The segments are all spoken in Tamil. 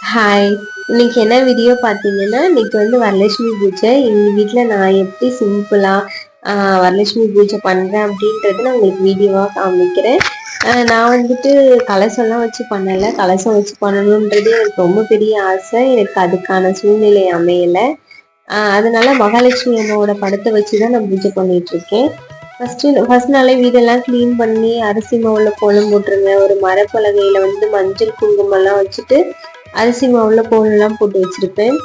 ஹாய் இன்னைக்கு என்ன வீடியோ பார்த்தீங்கன்னா இன்னைக்கு வந்து வரலட்சுமி பூஜை. எங்கள் வீட்டில் நான் எப்படி சிம்பிளாக வரலட்சுமி பூஜை பண்ணுறேன் அப்படின்றது நான் உங்களுக்கு வீடியோவாக காமிக்கிறேன். நான் வந்துட்டு கலசம்லாம் வச்சு பண்ணலை. கலசம் வச்சு பண்ணணுன்றது எனக்கு ரொம்ப பெரிய ஆசை. எனக்கு அதுக்கான சூழ்நிலை அமையலை. அதனால மகாலட்சுமி அம்மாவோட படத்தை வச்சு தான் நான் பூஜை பண்ணிட்டு இருக்கேன் ஃபஸ்ட்டு ஃபஸ்ட் நாளே வீடெல்லாம் க்ளீன் பண்ணி அரிசி மாவில் கோலம் போட்டுருங்க ஒரு மரப்பலகையில் வந்து மஞ்சள் குங்குமம்லாம் வச்சுட்டு அரிசி மாவில் கோலெல்லாம் போட்டு வச்சுருப்பேன்.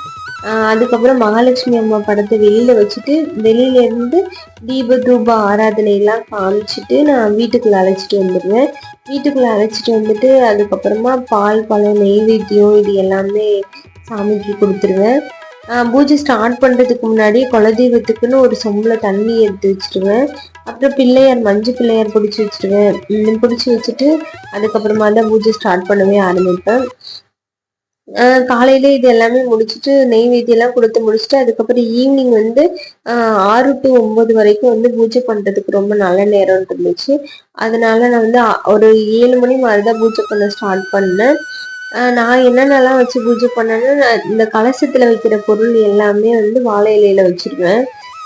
அதுக்கப்புறம் மகாலட்சுமி அம்மா படத்தை வெளியில் வச்சுட்டு வெளியிலேருந்து தீப தூப ஆராதனையெல்லாம் காமிச்சிட்டு நான் வீட்டுக்குள்ளே அழைச்சிட்டு வந்துடுவேன் வீட்டுக்குள்ள அழைச்சிட்டு வந்துட்டு அதுக்கப்புறமா பால் பழம் நெய்வேத்தியம் இது எல்லாமே சாமிக்கு கொடுத்துருவேன். பூஜை ஸ்டார்ட் பண்ணுறதுக்கு முன்னாடி குலதெய்வத்துக்குன்னு ஒரு சொம்பில் தண்ணி எடுத்து வச்சிருவேன். அப்புறம் பிள்ளையார் மஞ்சள் பிள்ளையார் பிடிச்சி வச்சிருவேன். பிடிச்சி வச்சுட்டு அதுக்கப்புறமா தான் பூஜை ஸ்டார்ட் பண்ணவே ஆரம்பிப்பேன். காலையில இது எல்லாமே முடிச்சுட்டு நெய்வேத்தியம் எல்லாம் கொடுத்து முடிச்சுட்டு அதுக்கப்புறம் ஈவினிங் வந்து ஆறு டு ஒன்பது வரைக்கும் வந்து பூஜை பண்றதுக்கு ரொம்ப நல்ல நேரம் இருந்துச்சு. அதனால நான் வந்து ஒரு ஏழு மணி மாதிரிதான் பூஜை பண்ண ஸ்டார்ட் பண்ணேன். நான் என்னென்னலாம் வச்சு பூஜை பண்ணேன்னா நான் இந்த கலசத்துல வைக்கிற பொருள் எல்லாமே வந்து வாழை இலையில வச்சிருவேன்.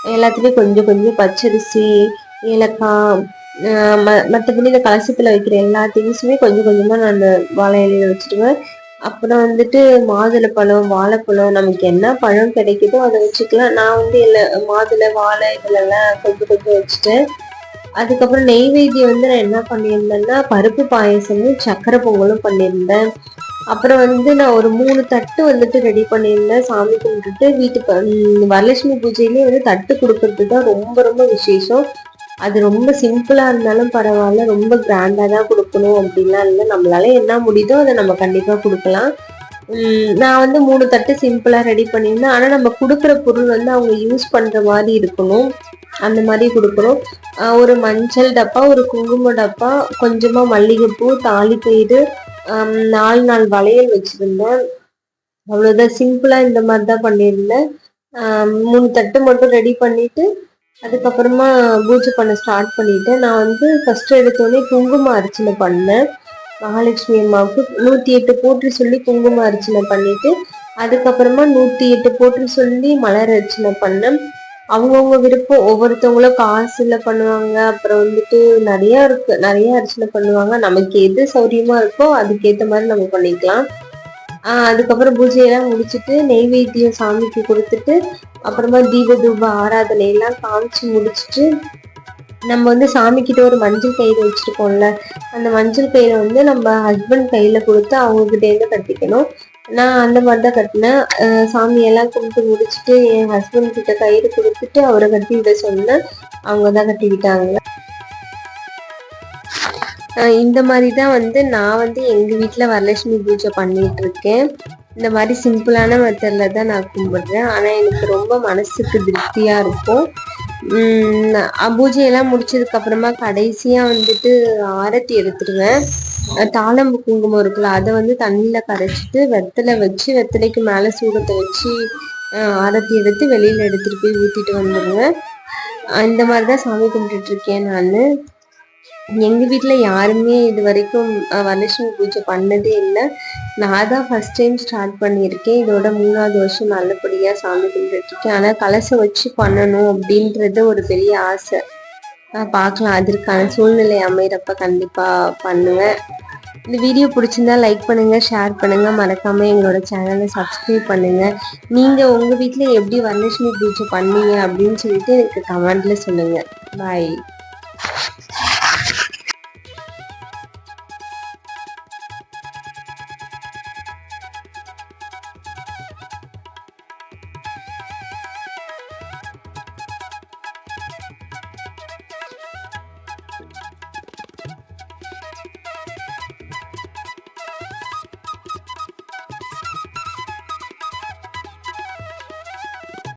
எல்லாத்துலயும் கொஞ்சம் கொஞ்சம் பச்சரிசி ஏலக்காய் மற்றபடி ம- இந்த கலசத்துல வைக்கிற எல்லா திங்ஸுமே கொஞ்சம் கொஞ்சமா நான் வாழை இலையில வச்சிருவேன். அப்புறம் வந்துட்டு மாதுளை பழம் வாழைப்பழம் நமக்கு என்ன பழம் கிடைக்குதோ அதை வச்சுக்கலாம். நான் வந்து இல்லை மாதுளை வாழை இதுலலாம் கொஞ்சம் கொஞ்சம் வச்சுட்டேன் அதுக்கப்புறம் நெய்வேத்தியம் வந்து நான் என்ன பண்ணியிருந்தேன்னா பருப்பு பாயசமும் சக்கரை பொங்கலும் பண்ணியிருந்தேன். அப்புறம் வந்து நான் ஒரு மூணு தட்டு வந்துட்டு ரெடி பண்ணியிருந்தேன் சாமி கும்பிட்டுட்டு வீட்டுக்கு வரலட்சுமி பூஜையிலேயே வந்து தட்டு கொடுக்கறது தான் ரொம்ப ரொம்ப விசேஷம். அது ரொம்ப சிம்பிளாக இருந்தாலும் பரவாயில்ல ரொம்ப கிராண்டாக தான் கொடுக்கணும் அப்படின்லாம் இல்லை. நம்மளால என்ன முடியுதோ அதை நம்ம கண்டிப்பாக கொடுக்கலாம். நான் வந்து மூணு தட்டு சிம்பிளாக ரெடி பண்ணியிருந்தேன். ஆனால் நம்ம கொடுக்குற பொருள் வந்து அவங்க யூஸ் பண்ணுற மாதிரி இருக்கணும். அந்த மாதிரி கொடுக்குறோம் ஒரு மஞ்சள் டப்பா ஒரு குங்கும டப்பா கொஞ்சமாக மல்லிகைப்பூ தாலிப்பயிறு ஆஹ் நாலு நாள் வளையல் வச்சுருந்தேன். அவ்வளோதான் சிம்பிளாக இந்த மாதிரி தான் பண்ணியிருந்தேன். மூணு தட்டு மட்டும் ரெடி பண்ணிவிட்டு அதுக்கப்புறமா பூஜை பண்ண ஸ்டார்ட் பண்ணிட்டேன் நான் வந்து ஃபர்ஸ்ட் எடுத்தோடனே குங்கும அர்ச்சனை பண்ணேன். மகாலட்சுமி அம்மாவுக்கு நூற்றி எட்டு போற்றி சொல்லி குங்கும அர்ச்சனை பண்ணிட்டு அதுக்கப்புறமா நூற்றி எட்டு போற்றி சொல்லி மலர் அர்ச்சனை பண்ணேன். அவங்கவுங்க விருப்பம் ஒவ்வொருத்தவங்களும் காசுல பண்ணுவாங்க அப்புறம் வந்துட்டு நிறைய இருக்கு நிறைய அர்ச்சனை பண்ணுவாங்க. நமக்கு எது சௌரியமா இருக்கோ அதுக்கேற்ற மாதிரி நம்ம பண்ணிக்கலாம். அதுக்கப்புறம் பூஜையெல்லாம் முடிச்சுட்டு நெய்வேத்தியம் சாமிக்கு கொடுத்துட்டு அப்புறமா தீப தூப ஆராதனை எல்லாம் காமிச்சு முடிச்சுட்டு நம்ம வந்து சாமி கிட்ட ஒரு மஞ்சள் கயிறு வச்சுருக்கோம்ல அந்த மஞ்சள் கயிறை வந்து நம்ம ஹஸ்பண்ட் கையில் கொடுத்து அவங்க கட்டிக்கணும். நான் அந்த மாதிரி தான் கட்டினேன் சாமியெல்லாம் கும்பிட்டு முடிச்சுட்டு என் ஹஸ்பண்ட் கிட்ட கயிறு கொடுத்துட்டு அவரை கட்டி விட சொன்னேன். அவங்க தான் கட்டிக்கிட்டாங்க இந்த மாதிரி தான் வந்து நான் வந்து எங்கள் வீட்டில் வரலட்சுமி பூஜை பண்ணிட்டு இருக்கேன் இந்த மாதிரி சிம்பிளான மெத்தடில் தான் நான் கும்பிடுறேன். ஆனால் எனக்கு ரொம்ப மனசுக்கு திருப்தியாக இருக்கும். பூஜையெல்லாம் முடிச்சதுக்கு அப்புறமா வந்துட்டு ஆரத்தி எடுத்துருவேன். தாளம்பு குங்குமம் இருக்குல்ல அதை வந்து தண்ணியில் கரைச்சிட்டு வெத்தலை வச்சு வெத்தலைக்கு மேலே சூடத்தை வச்சு ஆரத்தி எடுத்து வெளியில் எடுத்துகிட்டு போய் ஊற்றிட்டு வந்துடுவேன் இந்த மாதிரி தான் சாமி கும்பிட்டுட்டு இருக்கேன் நான். எங்க வீட்டில் யாருமே இது வரைக்கும் வரலட்சுமி பூஜை பண்ணதே இல்லை. நான் தான் ஃபர்ஸ்ட் டைம் ஸ்டார்ட் பண்ணியிருக்கேன். இதோட மூணாவது வருஷம் நல்லபடியா சாமி கும்பிட்டுட்டு இருக்கேன். ஆனா கலசம் வச்சு பண்ணணும் அப்படின்றது ஒரு பெரிய ஆசை. பார்க்கலாம் அதற்கான சூழ்நிலை அமைகிறப்ப கண்டிப்பா பண்ணுவேன். இந்த வீடியோ பிடிச்சிருந்தா லைக் பண்ணுங்க ஷேர் பண்ணுங்க. மறக்காம எங்களோட சேனலை சப்ஸ்கிரைப் பண்ணுங்க. நீங்க உங்க வீட்டில் எப்படி வரலட்சுமி பூஜை பண்ணீங்க அப்படின்னு சொல்லிட்டு எனக்கு கமெண்ட்ல சொல்லுங்க. பாய்